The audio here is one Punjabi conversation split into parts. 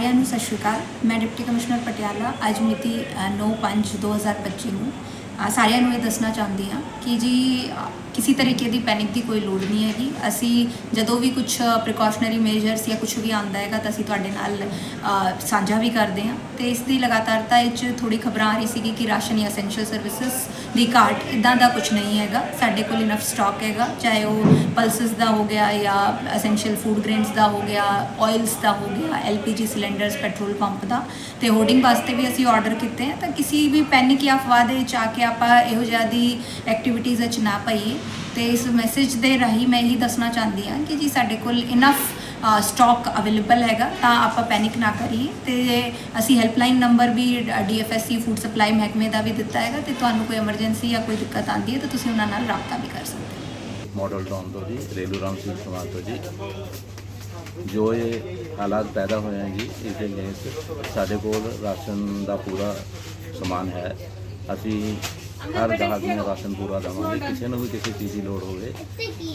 ਸਾਰਿਆਂ ਨੂੰ ਸਤਿ ਸ਼੍ਰੀ ਅਕਾਲ। ਮੈਂ ਡਿਪਟੀ ਕਮਿਸ਼ਨਰ ਪਟਿਆਲਾ, ਅੱਜ ਮਿਤੀ 9/5/2025 ਨੂੰ ਸਾਰਿਆਂ ਨੂੰ ਇਹ ਦੱਸਣਾ ਚਾਹੁੰਦੀ ਹਾਂ ਕਿ ਜੀ ਕਿਸੇ ਤਰੀਕੇ ਦੀ ਪੈਨਿਕ ਦੀ ਕੋਈ ਲੋੜ ਨਹੀਂ ਹੈਗੀ। ਅਸੀਂ ਜਦੋਂ ਵੀ ਕੁਝ ਪ੍ਰੀਕਾਸ਼ਨਰੀ ਮੇਜਰਸ ਜਾਂ ਕੁਝ ਵੀ ਆਉਂਦਾ ਹੈਗਾ ਤਾਂ ਅਸੀਂ ਤੁਹਾਡੇ ਨਾਲ ਸਾਂਝਾ ਵੀ ਕਰਦੇ ਹਾਂ। ਤੇ ਇਸ ਦੀ ਲਗਾਤਾਰਤਾ ਵਿੱਚ ਥੋੜੀ ਖਬਰਾਂ ਆ ਰਹੀ ਸੀਗੀ ਕਿ ਰਾਸ਼ਨ ਜਾਂ ਐਸੈਂਸ਼ੀਅਲ ਸਰਵਿਸਿਜ਼ ਦੀ ਘਾਟ ਇਦਾਂ ਦਾ ਕੁਝ ਨਹੀਂ ਹੈਗਾ। ਸਾਡੇ ਕੋਲ ਇਨਫ ਸਟਾਕ ਹੈਗਾ, ਚਾਹੇ ਉਹ ਪਲਸਸ ਦਾ ਹੋ ਗਿਆ ਜਾਂ ਐਸੈਂਸ਼ੀਅਲ ਫੂਡ ਗ੍ਰੇਨਸ ਦਾ ਹੋ ਗਿਆ ਆਇਲਸ ਦਾ ਹੋ ਗਿਆ ਐਲਪੀਜੀ ਸਿਲੰਡਰਸ ਪੈਟਰੋਲ ਪੰਪ ਦਾ। ਤੇ ਹੋਰਡਿੰਗ ਵਾਸਤੇ ਵੀ ਅਸੀਂ ਆਰਡਰ ਕੀਤੇ ਹੈ ਤਾਂ ਕਿਸੇ ਵੀ ਪੈਨਿਕ ਜਾਂ ਅਫਵਾਹ ਦੇ ਵਿੱਚ ਆ ਕੇ ਆਪਾਂ ਇਹੋ ਜਿਹਾ ਦੀ ਐਕਟੀਵਿਟੀਜ਼ ਵਿੱਚ ਨਾ ਪਈਏ। ਤੇ ਇਸ ਮੈਸੇਜ ਦੇ ਰਾਹੀਂ ਮੈਂ ਇਹੀ ਦੱਸਣਾ ਚਾਹੁੰਦੀ ਹਾਂ ਕਿ ਜੀ ਸਾਡੇ ਕੋਲ ਇਨਫ ਸਟਾਕ ਅਵੇਲੇਬਲ ਹੈਗਾ, ਤਾਂ ਆਪਾਂ ਪੈਨਿਕ ਨਾ ਕਰੀਏ ਤੇ ਅਸੀਂ ਹੈਲਪਲਾਈਨ ਨੰਬਰ ਵੀ ਡੀਐਫਐਸਸੀ ਫੂਡ ਸਪਲਾਈ ਮਹਿਕਮੇ ਦਾ ਵੀ ਦਿੱਤਾ ਹੈਗਾ ਤੇ ਤੁਹਾਨੂੰ ਕੋਈ ਐਮਰਜੈਂਸੀ ਜਾਂ ਕੋਈ ਦਿੱਕਤ ਆਉਂਦੀ ਹੈ ਤਾਂ ਤੁਸੀਂ ਉਹਨਾਂ ਨਾਲ ਰਾਬਤਾ ਵੀ ਕਰ ਸਕਦੇ ਹੋ। ਮਾਡਲ ਟਾਊਨ ਤੋਂ ਜੀ, ਰੇਲੂ ਰਾਮ ਸਿੰਘ ਸਮਾਜ ਤੋਂ ਜੀ। ਜੋ ਇਹ ਹਾਲਾਤ ਪੈਦਾ ਹੋਏ ਹੈ ਜੀ ਇਸ ਦੇ ਅਗੇਂਸਟ ਸਾਡੇ ਕੋਲ ਰਾਸ਼ਨ ਦਾ ਪੂਰਾ ਸਮਾਨ ਹੈ। ਅਸੀਂ ਹਰ ਗਾਹਕ ਨੂੰ ਰਾਸ਼ਨ ਪੂਰਾ ਦੇਵਾਂਗੇ। ਕਿਸੇ ਨੂੰ ਵੀ ਕਿਸੇ ਚੀਜ਼ ਦੀ ਲੋੜ ਹੋਵੇ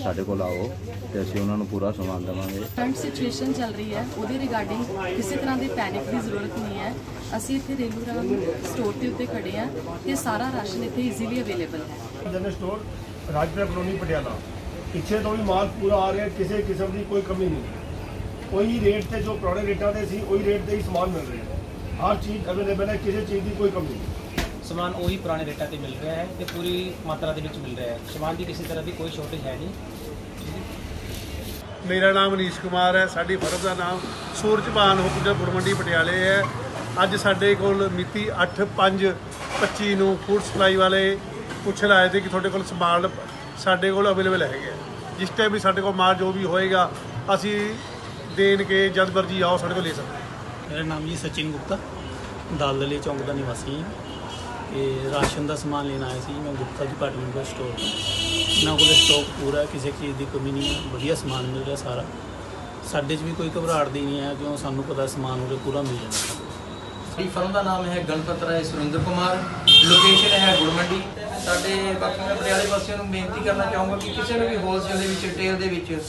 ਸਾਡੇ ਕੋਲ ਆਓ ਤੇ ਅਸੀਂ ਉਹਨਾਂ ਨੂੰ ਪੂਰਾ ਸਮਾਨ ਦੇਵਾਂਗੇ। ਕਰੰਟ ਸਿਚੁਏਸ਼ਨ ਚੱਲ ਰਹੀ ਹੈ ਉਹਦੇ ਰਿਗਾਰਡਿੰਗ ਕਿਸੇ ਤਰ੍ਹਾਂ ਦੀ ਪੈਨਿਕ ਦੀ ਜ਼ਰੂਰਤ ਨਹੀਂ ਹੈ। ਅਸੀਂ ਇੱਥੇ ਰੇਲੂ ਰਾਮ ਸਟੋਰ ਦੇ ਉੱਤੇ ਖੜੇ ਆ ਤੇ ਸਾਰਾ ਰਾਸ਼ਨ ਇੱਥੇ ਈਜ਼ੀਲੀ ਅਵੇਲੇਬਲ ਹੈ। General store Rajpura colony Patiala. ਪਿੱਛੇ ਤੋਂ ਵੀ ਮਾਲ ਪੂਰਾ ਆ ਰਿਹਾ ਕਿਸੇ ਕਿਸਮ ਦੀ ਕੋਈ ਕਮੀ ਨਹੀਂ। ਕੋਈ ਰੇਟ ਤੇ ਜੋ ਪੁਰਾਣੇ ਰੇਟਾਂ ਤੇ ਸੀ ਉਹੀ ਰੇਟ ਤੇ ਹੀ ਸਮਾਨ ਮਿਲ ਰਿਹਾ। ਹਰ ਚੀਜ਼ ਅਵੇਲੇਬਲ ਹੈ ਕਿਸੇ ਚੀਜ਼ ਦੀ ਕੋਈ ਕਮੀ ਨਹੀਂ। ਸਮਾਨ ਉਹੀ ਪੁਰਾਣੇ ਰੇਟਾਂ ਤੇ ਮਿਲ ਰਿਹਾ ਹੈ ਤੇ ਪੂਰੀ ਮਾਤਰਾ ਦੇ ਵਿੱਚ ਮਿਲ ਰਿਹਾ ਹੈ ਸਮਾਨ ਦੀ ਕਿਸੇ ਤਰ੍ਹਾਂ ਦੀ ਕੋਈ ਸ਼ੋਰਟੇਜ ਹੈ ਨਹੀਂ ਮੇਰਾ ਨਾਮ ਮਨੀਸ਼ ਕੁਮਾਰ ਹੈ ਸਾਡੀ ਫਰਮ ਦਾ ਨਾਮ ਸੂਰਜਬਾਨ ਹੁਕਮਦਰ ਗੁਰਮੰਡੀ ਪਟਿਆਲੇ ਹੈ ਅੱਜ ਸਾਡੇ ਕੋਲ ਮਿਤੀ 8/5/25 ਨੂੰ ਫੂਡ ਸਪਲਾਈ ਵਾਲੇ ਪੁੱਛਣ ਆਏ ਤੇ ਕਿ ਤੁਹਾਡੇ ਕੋਲ ਸਮਾਨ ਸਾਡੇ ਕੋਲ ਅਵੇਲੇਬਲ ਹੈਗੇ ਆ। ਜਿਸ ਟਾਈਮ ਵੀ ਸਾਡੇ ਕੋਲ ਮਾਲ ਜੋ ਵੀ ਹੋਏਗਾ ਅਸੀਂ ਦੇਣ ਕੇ ਜਦ ਮਰਜ਼ੀ ਆਓ ਸਾਡੇ ਕੋਲ ਲੈ ਸਕਦੇ। ਮੇਰਾ ਨਾਮ ਜੀ ਸਚਿਨ ਗੁਪਤਾ ਦਲਦਲੀ ਚੌਂਕ ਦਾ ਨਿਵਾਸੀ ਹਾਂ ਤੇ ਰਾਸ਼ਨ ਦਾ ਸਮਾਨ ਲੈਣ ਆਇਆ ਸੀ। ਮੈਂ ਗੁਪਤਾ ਡਿਪਾਰਟਮੈਂਟ ਦਾ ਸਟੋਰ ਤੋਂ ਇਹਨਾਂ ਕੋਲ ਸਟਾਕ ਪੂਰਾ ਕਿਸੇ ਚੀਜ਼ ਦੀ ਕਮੀ ਨਹੀਂ ਹੈ। ਵਧੀਆ ਸਮਾਨ ਮਿਲ ਰਿਹਾ ਸਾਰਾ। ਸਾਡੇ 'ਚ ਵੀ ਕੋਈ ਘਬਰਾਹਟ ਦੀ ਨਹੀਂ ਹੈ, ਕਿਉਂ ਸਾਨੂੰ ਪਤਾ ਸਮਾਨ ਉਹਦੇ ਪੂਰਾ ਮਿਲ ਜਾਂਦਾ। ਸਾਡੀ ਫਰਮ ਦਾ ਨਾਮ ਹੈ ਗਣਪਤ ਰਾਏ ਸੁਰਿੰਦਰ ਕੁਮਾਰ। ਲੋਕੇਸ਼ਨ ਹੈ ਗੁਰਮੰਡੀ ਸਾਡੇ ਬਾਕੀ ਮੈਂ ਪਟਿਆਲੇ ਵਾਸੀਆਂ ਨੂੰ ਬੇਨਤੀ ਕਰਨਾ ਚਾਹੂੰਗਾ ਕਿ ਕਿਸੇ ਨੂੰ ਵੀ ਹੋਲਸੇਲ ਦੇ ਵਿੱਚ ਰਿਟੇਲ ਦੇ ਵਿੱਚ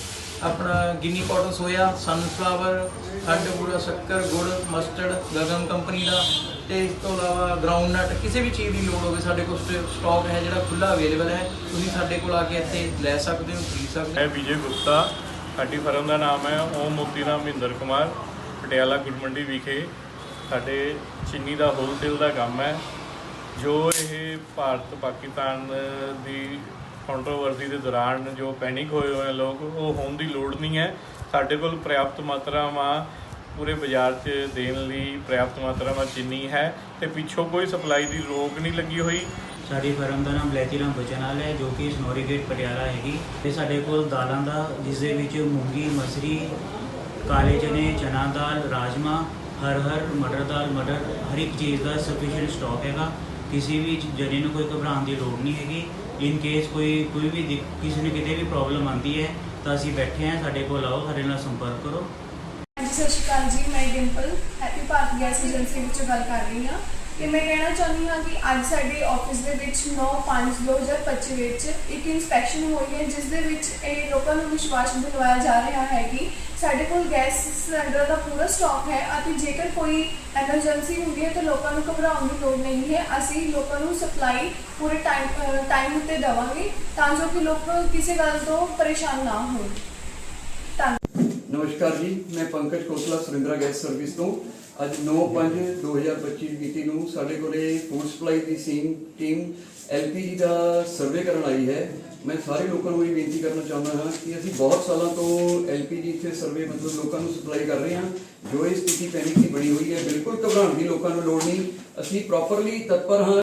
ਆਪਣਾ ਗਿੰਨੀ ਕਾਟਨ ਸੋਇਆ ਸਨਫਲਾਵਰ ਖੰਡ ਪੂਰਾ ਸ਼ੱਕਰ, ਗੁੜ ਮਸਟਰਡ ਗਗਨ ਕੰਪਨੀ ਦਾ ਤੇ ਇਸ ਤੋਂ ਇਲਾਵਾ ਗਰਾਊਂਡ ਨਟ ਕਿਸੇ ਵੀ ਚੀਜ਼ ਦੀ ਲੋੜ ਹੋਵੇ, ਸਾਡੇ ਕੋਲ ਸਟਾਕ ਹੈ ਜਿਹੜਾ ਖੁੱਲਾ ਅਵੇਲੇਬਲ ਹੈ। ਤੁਸੀਂ ਸਾਡੇ ਕੋਲ ਆ ਕੇ ਇੱਥੇ ਲੈ ਸਕਦੇ ਹੋ, ਖਰੀਦ ਸਕਦੇ ਹੋ। ਮੈਂ ਵਿਜੇ ਗੁਪਤਾ, ਸਾਡੀ ਫਰਮ ਦਾ ਨਾਮ ਹੈ, ਓਮ ਮੋਤੀ ਰਾਮ ਮਹਿੰਦਰ ਕੁਮਾਰ, ਪਟਿਆਲਾ ਗੁਰਮੰਡੀ ਵਿਖੇ। ਸਾਡੇ ਚੀਨੀ ਦਾ ਹੋਲਸੇਲ ਦਾ ਕੰਮ ਹੈ। ਜੋ ਇਹ ਭਾਰਤ, ਪਾਕਿਸਤਾਨ ਦੀ ਕੰਟਰੋਵਰਸੀ ਦੇ ਦੌਰਾਨ ਜੋ ਪੈਨਿਕ ਹੋਏ ਹੋਏ ਲੋਕ, ਉਹ ਹੋਣ ਦੀ ਲੋੜ ਨਹੀਂ ਹੈ। ਸਾਡੇ ਕੋਲ ਪ੍ਰਿਆਪਤ ਮਾਤਰਾਵਾਂ ਪੂਰੇ ਬਾਜ਼ਾਰ 'ਚ ਦੇਣ ਲਈ ਪ੍ਰਿਆਪਤ ਮਾਤਰਾਵਾਂ ਚੀਨੀ ਹੈ ਤੇ ਪਿੱਛੋਂ ਕੋਈ ਸਪਲਾਈ ਦੀ ਰੋਕ ਨਹੀਂ ਲੱਗੀ ਹੋਈ। ਸਾਡੀ ਫਰਮ ਦਾ ਨਾਮ ਬਲੈਚੀਰਾਮ ਬਚਨਾਲ ਹੈ, ਜੋ ਕਿ ਸਨੋਰੀ ਗੇਟ ਪਟਿਆਲਾ ਹੈਗੀ ਤੇ ਸਾਡੇ ਕੋਲ ਦਾਲਾਂ ਦਾ ਜਿਸ ਦੇ ਵਿੱਚ ਮੂੰਗੀ, ਮਸਰੀ, ਕਾਲੇ ਚਨੇ, ਚਨਾ ਦਾਲ, ਰਾਜਮਾ, ਹਰ ਹਰ, ਮਟਰ ਦਾਲ, ਮਟਰ, ਹਰ ਇੱਕ ਚੀਜ਼ ਦਾ ਸਫੀਸ਼ੀਐਂਟ ਸਟਾਕ ਹੈਗਾ। ਕਿਸੇ ਵੀ ਜਣੇ ਨੂੰ ਕੋਈ ਘਬਰਾਉਣ ਦੀ ਲੋੜ ਨਹੀਂ ਹੈਗੀ। ਇਨ ਕੇਸ ਕੋਈ ਕੋਈ ਵੀ ਕਿਸੇ ਨੂੰ ਕਿਤੇ ਵੀ ਪ੍ਰੋਬਲਮ ਆਉਂਦੀ ਹੈ, ਤਾਂ ਅਸੀਂ ਬੈਠੇ ਹਾਂ, ਸਾਡੇ ਕੋਲ ਆਓ, ਸਾਡੇ ਨਾਲ ਸੰਪਰਕ ਕਰੋ। ਸਤਿ ਸ਼੍ਰੀ ਅਕਾਲ ਜੀ, ਮੈਂ Dimple. Happy Bharat gas agency ਵਿੱਚੋਂ ਗੱਲ ਕਰ ਰਹੀ ਹਾਂ। ਤੇ ਮੈਂ ਕਹਿਣਾ ਚਾਹੁੰਦੀ ਹਾਂ ਕਿ ਅੱਜ ਸਾਡੇ ਆਫਿਸ ਦੇ ਵਿੱਚ 9/5/2025 ਵਿੱਚ ਇੱਕ ਇਨਸਪੈਕਸ਼ਨ ਹੋਈ ਹੈ, ਜਿਸ ਦੇ ਵਿੱਚ ਇਹ ਲੋਕਾਂ ਨੂੰ ਵਿਸ਼ਵਾਸ ਦਿਲਵਾਇਆ ਜਾ ਰਿਹਾ ਹੈ ਕਿ ਸਾਡੇ ਕੋਲ ਗੈਸ ਸਿਲੰਡਰ ਦਾ ਪੂਰਾ ਸਟਾਕ ਹੈ ਅਤੇ ਜੇਕਰ ਕੋਈ ਐਮਰਜੈਂਸੀ ਹੁੰਦੀ ਹੈ ਤਾਂ ਲੋਕਾਂ ਨੂੰ ਘਬਰਾਉਣ ਦੀ ਲੋੜ ਨਹੀਂ ਹੈ। ਅਸੀਂ ਲੋਕਾਂ ਨੂੰ ਸਪਲਾਈ ਪੂਰੇ ਟਾਈਮ ਟਾਈਮ ਉੱਤੇ ਦੇਵਾਂਗੇ ਤਾਂ ਜੋ ਕਿ ਲੋਕ ਕਿਸੇ ਗੱਲ ਤੋਂ ਪਰੇਸ਼ਾਨ ਨਾ ਹੋਣ। ਧੰਨਵਾਦ। ਨਮਸਕਾਰ ਜੀ, ਮੈਂ ਪੰਕਜ ਕੋਸਲਾ ਸੁਰਿੰਦਰਾ ਗੈਸ ਸਰਵਿਸ ਤੋਂ। ਅੱਜ 9/5/2025 ਮਿਤੀ ਨੂੰ ਸਾਡੇ ਕੋਲੇ ਫੂਡ ਸਪਲਾਈ ਦੀ ਸੀਮ ਟੀਮ ਐਲਪੀਜੀ ਦਾ ਸਰਵੇ ਕਰਨ ਆਈ ਹੈ। ਮੈਂ ਸਾਰੇ ਲੋਕਾਂ ਨੂੰ ਇਹ ਬੇਨਤੀ ਕਰਨਾ ਚਾਹੁੰਦਾ ਹਾਂ ਕਿ ਅਸੀਂ ਬਹੁਤ ਸਾਲਾਂ ਤੋਂ ਐਲਪੀਜੀ ਇੱਥੇ ਸਰਵੇ ਮਤਲਬ ਲੋਕਾਂ ਨੂੰ ਸਪਲਾਈ ਕਰ ਰਹੇ ਹਾਂ। ਜੋ ਇਹ ਸਥਿਤੀ ਪੈਨਿਕ ਦੀ ਬਣੀ ਹੋਈ ਹੈ। ਬਿਲਕੁਲ ਘਬਰਾਉਣ ਦੀ ਲੋਕਾਂ ਨੂੰ ਲੋੜ ਨਹੀਂ। ਅਸੀਂ ਪ੍ਰੋਪਰਲੀ ਤਤਪਰ ਹਾਂ।